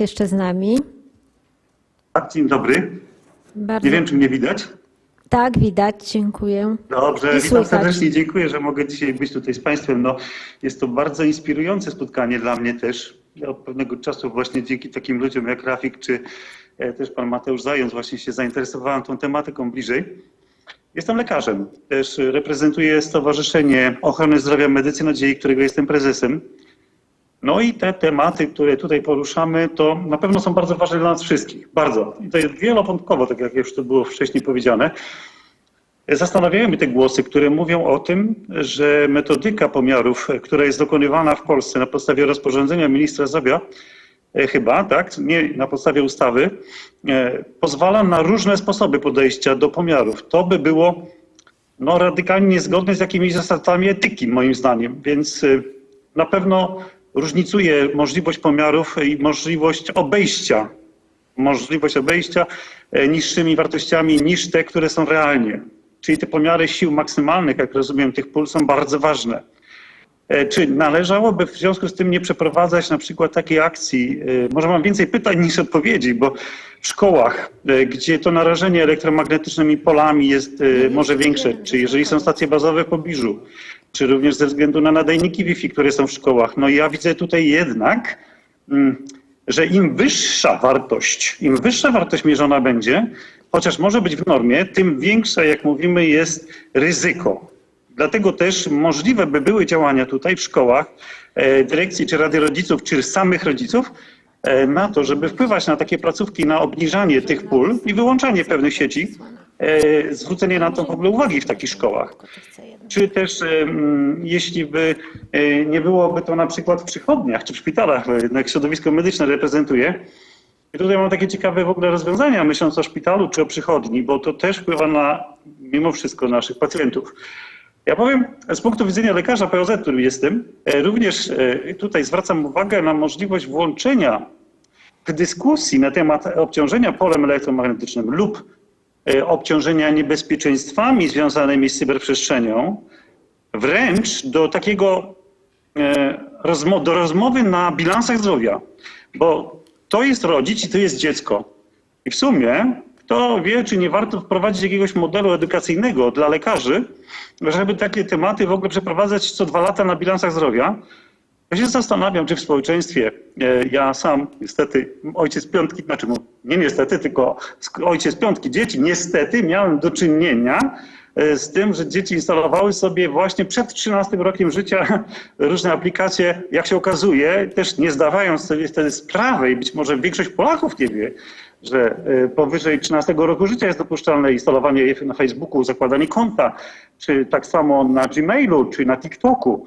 jest jeszcze z nami. Tak, dzień dobry. Bardzo... Nie wiem, czy mnie widać. Tak, widać, dziękuję. Dobrze, I witam słychać. serdecznie. Dziękuję, że mogę dzisiaj być tutaj z Państwem. No, jest to bardzo inspirujące spotkanie dla mnie też. Ja od pewnego czasu właśnie dzięki takim ludziom jak Rafik czy e, też Pan Mateusz Zając właśnie się zainteresowałem tą tematyką bliżej. Jestem lekarzem. Też reprezentuję Stowarzyszenie Ochrony Zdrowia Medycy Nadziei, którego jestem prezesem. No i te tematy, które tutaj poruszamy, to na pewno są bardzo ważne dla nas wszystkich. Bardzo. I to jest wielowątkowo, tak jak już to było wcześniej powiedziane. Zastanawiają mnie te głosy, które mówią o tym, że metodyka pomiarów, która jest dokonywana w Polsce na podstawie rozporządzenia ministra zdrowia, e, chyba, tak, nie na podstawie ustawy, e, pozwala na różne sposoby podejścia do pomiarów. To by było no, radykalnie niezgodne z jakimiś zasadami etyki, moim zdaniem. Więc y, na pewno różnicuje możliwość pomiarów i możliwość obejścia, możliwość obejścia e, niższymi wartościami niż te, które są realnie. Czyli te pomiary sił maksymalnych, jak rozumiem, tych pól są bardzo ważne. E, Czy należałoby w związku z tym nie przeprowadzać na przykład takiej akcji? e, Może mam więcej pytań niż odpowiedzi, bo w szkołach, gdzie to narażenie elektromagnetycznymi polami jest może większe, czy jeżeli są stacje bazowe w pobliżu, czy również ze względu na nadajniki Wi-Fi, które są w szkołach, no ja widzę tutaj jednak, mm, że im wyższa wartość, im wyższa wartość mierzona będzie, chociaż może być w normie, tym większe, jak mówimy, jest ryzyko. Dlatego też możliwe by były działania tutaj w szkołach, e, dyrekcji czy Rady Rodziców, czy samych rodziców, e, na to, żeby wpływać na takie placówki, na obniżanie tych pól i wyłączanie pewnych sieci, zwrócenie na to w ogóle uwagi w takich szkołach. Czy też em, jeśli by e, nie byłoby to na przykład w przychodniach czy w szpitalach, jednak środowisko medyczne reprezentuje. I tutaj mam takie ciekawe w ogóle rozwiązania, myśląc o szpitalu czy o przychodni, bo to też wpływa na mimo wszystko naszych pacjentów. Ja powiem, z punktu widzenia lekarza POZ, którym jestem, e, również e, tutaj zwracam uwagę na możliwość włączenia w dyskusji na temat obciążenia polem elektromagnetycznym lub e, obciążenia niebezpieczeństwami związanymi z cyberprzestrzenią, wręcz do takiego e, do rozmowy na bilansach zdrowia, bo to jest rodzic i to jest dziecko. I w sumie kto wie, czy nie warto wprowadzić jakiegoś modelu edukacyjnego dla lekarzy, żeby takie tematy w ogóle przeprowadzać co dwa lata na bilansach zdrowia. Ja się zastanawiam, czy w społeczeństwie, e, ja sam niestety, ojciec piątki, znaczy no, nie niestety, tylko ojciec piątki dzieci, niestety miałem do czynienia e, z tym, że dzieci instalowały sobie właśnie przed 13 rokiem życia różne aplikacje, jak się okazuje, też nie zdawając sobie wtedy sprawy i być może większość Polaków nie wie, że e, powyżej 13 roku życia jest dopuszczalne instalowanie na Facebooku, zakładanie konta, czy tak samo na Gmailu, czy na TikToku.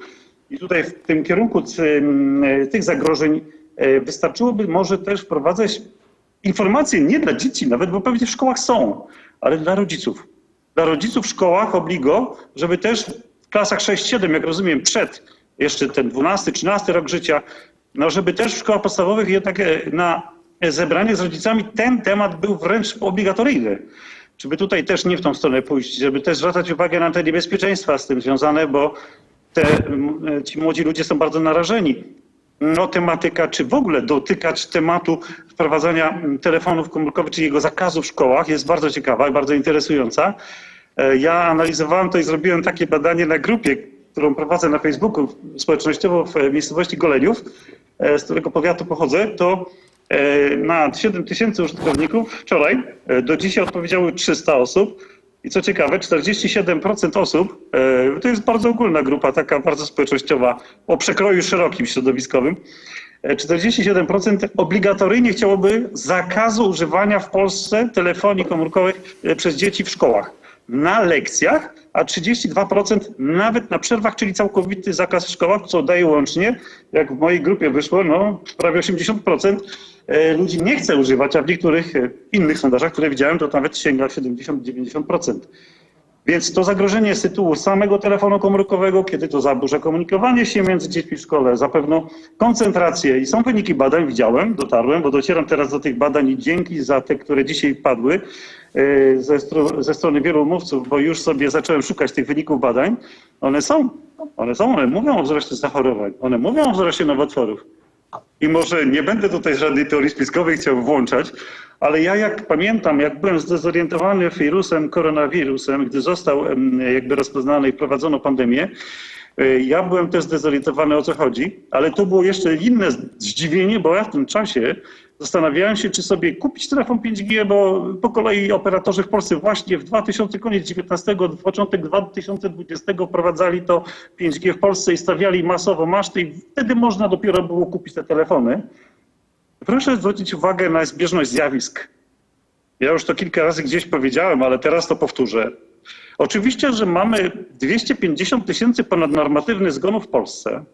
I tutaj w tym kierunku c- m, e, tych zagrożeń e, wystarczyłoby może też wprowadzać informacje nie dla dzieci nawet, bo pewnie w szkołach są, ale dla rodziców. Dla rodziców w szkołach obligo, żeby też w klasach 6-7, jak rozumiem, przed jeszcze ten 12-13 rok życia, no żeby też w szkołach podstawowych jednak e, na zebranie z rodzicami ten temat był wręcz obligatoryjny. Żeby tutaj też nie w tą stronę pójść, żeby też zwracać uwagę na te niebezpieczeństwa z tym związane, bo te, m, ci młodzi ludzie są bardzo narażeni. No tematyka, czy w ogóle dotykać tematu wprowadzania telefonów komórkowych, czy jego zakazu w szkołach jest bardzo ciekawa i bardzo interesująca. E, Ja analizowałem to i zrobiłem takie badanie na grupie, którą prowadzę na Facebooku społecznościowo w e, miejscowości Goleniów, e, z którego powiatu pochodzę, to e, na 7 tysięcy użytkowników wczoraj e, do dzisiaj odpowiedziały 300 osób. I co ciekawe, 47% osób, e, to jest bardzo ogólna grupa, taka bardzo społecznościowa, o przekroju szerokim środowiskowym, e, 47% obligatoryjnie chciałoby zakazu używania w Polsce telefonii komórkowych e, przez dzieci w szkołach. Na lekcjach, a 32% nawet na przerwach, czyli całkowity zakaz w szkołach, co daje łącznie, jak w mojej grupie wyszło, no prawie 80% e, ludzi nie chce używać, a w niektórych e, innych sondażach, które widziałem, to nawet sięga 70-90%. Więc to zagrożenie z tytułu samego telefonu komórkowego, kiedy to zaburza komunikowanie się między dziećmi w szkole, zapewne koncentrację i są wyniki badań, widziałem, dotarłem, bo docieram teraz do tych badań i dzięki za te, które dzisiaj padły ze, stro, ze strony wielu mówców, bo już sobie zacząłem szukać tych wyników badań. One są, one są, one mówią o wzroście zachorowań, one mówią o wzroście nowotworów. I może nie będę tutaj żadnej teorii spiskowej chciał włączać, ale ja jak pamiętam, jak byłem zdezorientowany wirusem, koronawirusem, gdy został jakby rozpoznany i prowadzono pandemię, y, ja byłem też zdezorientowany o co chodzi, ale to było jeszcze inne zdziwienie, bo ja w tym czasie zastanawiałem się, czy sobie kupić telefon 5G, bo po kolei operatorzy w Polsce właśnie w 2000, koniec 19, początek 2020 wprowadzali to 5G w Polsce i stawiali masowo maszty i wtedy można dopiero było kupić te telefony. Proszę zwrócić uwagę na zbieżność zjawisk. Ja już to kilka razy gdzieś powiedziałem, ale teraz to powtórzę. Oczywiście, że mamy 250 tysięcy ponadnormatywnych zgonów w Polsce.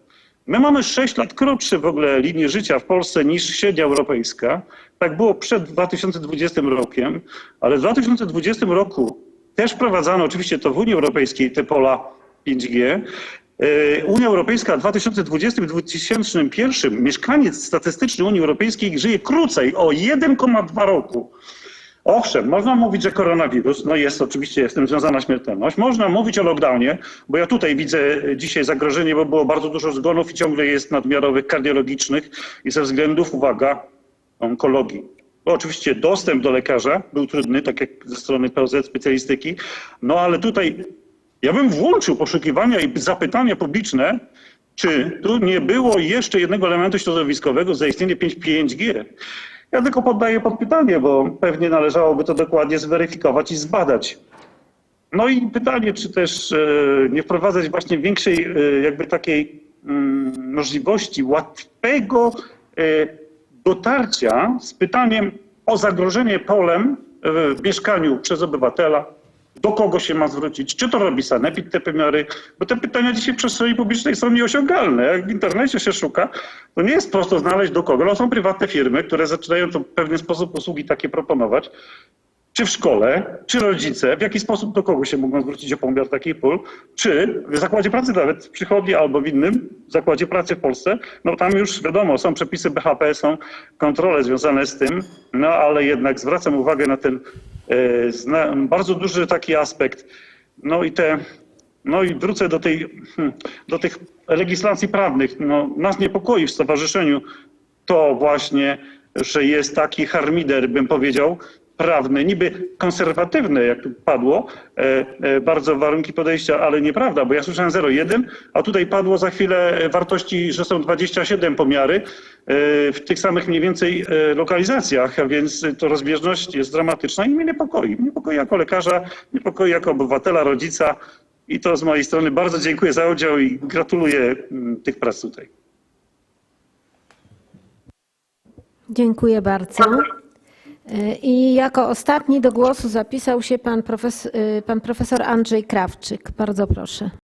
My mamy 6 lat krótsze w ogóle linię życia w Polsce niż średnia europejska. Tak było przed 2020 rokiem, ale w 2020 roku też wprowadzano oczywiście to w Unii Europejskiej te pola 5G. Yy, Unia Europejska w 2020 i 2001 mieszkaniec statystyczny Unii Europejskiej żyje krócej o 1,2 roku. Owszem, można mówić, że koronawirus, no jest oczywiście z tym związana śmiertelność. Można mówić o lockdownie, bo ja tutaj widzę dzisiaj zagrożenie, bo było bardzo dużo zgonów i ciągle jest nadmiarowych kardiologicznych i ze względów, uwaga, onkologii. Bo oczywiście dostęp do lekarza był trudny, tak jak ze strony POZ specjalistyki, no ale tutaj ja bym włączył poszukiwania i zapytania publiczne, czy tu nie było jeszcze jednego elementu środowiskowego zaistnienie 5G. Ja tylko poddaję pod pytanie, bo pewnie należałoby to dokładnie zweryfikować i zbadać. No i pytanie, czy też e, nie wprowadzać właśnie większej e, jakby takiej mm, możliwości łatwego e, dotarcia z pytaniem o zagrożenie polem w mieszkaniu przez obywatela, do kogo się ma zwrócić, czy to robi sanepid te pomiary, bo te pytania dzisiaj w przestrzeni publicznej są nieosiągalne. Jak w internecie się szuka, to nie jest prosto znaleźć do kogo. No są prywatne firmy, które zaczynają to w pewien sposób usługi takie proponować. Czy w szkole, czy rodzice, w jaki sposób do kogo się mogą zwrócić o pomiar takich pól, czy w zakładzie pracy nawet, w przychodni albo w innym zakładzie pracy w Polsce, no tam już wiadomo, są przepisy BHP, są kontrole związane z tym, no ale jednak zwracam uwagę na ten zna, bardzo duży taki aspekt, no i te, no i wrócę do tej, hmm, do tych legislacji prawnych, no nas niepokoi w stowarzyszeniu to właśnie, że jest taki harmider, bym powiedział, prawny, niby konserwatywny, jak tu padło, e, e, bardzo warunki podejścia, ale nieprawda, bo ja słyszałem 0,1, a tutaj padło za chwilę wartości, że są 27 pomiary e, w tych samych mniej więcej lokalizacjach, więc to rozbieżność jest dramatyczna i mnie niepokoi. Niepokoi jako lekarza, niepokoi jako obywatela, rodzica i to z mojej strony bardzo dziękuję za udział i gratuluję mm, tych prac tutaj. Dziękuję bardzo. Y, I jako ostatni do głosu zapisał się pan, profes- y, pan profesor Andrzej Krawczyk. Bardzo proszę.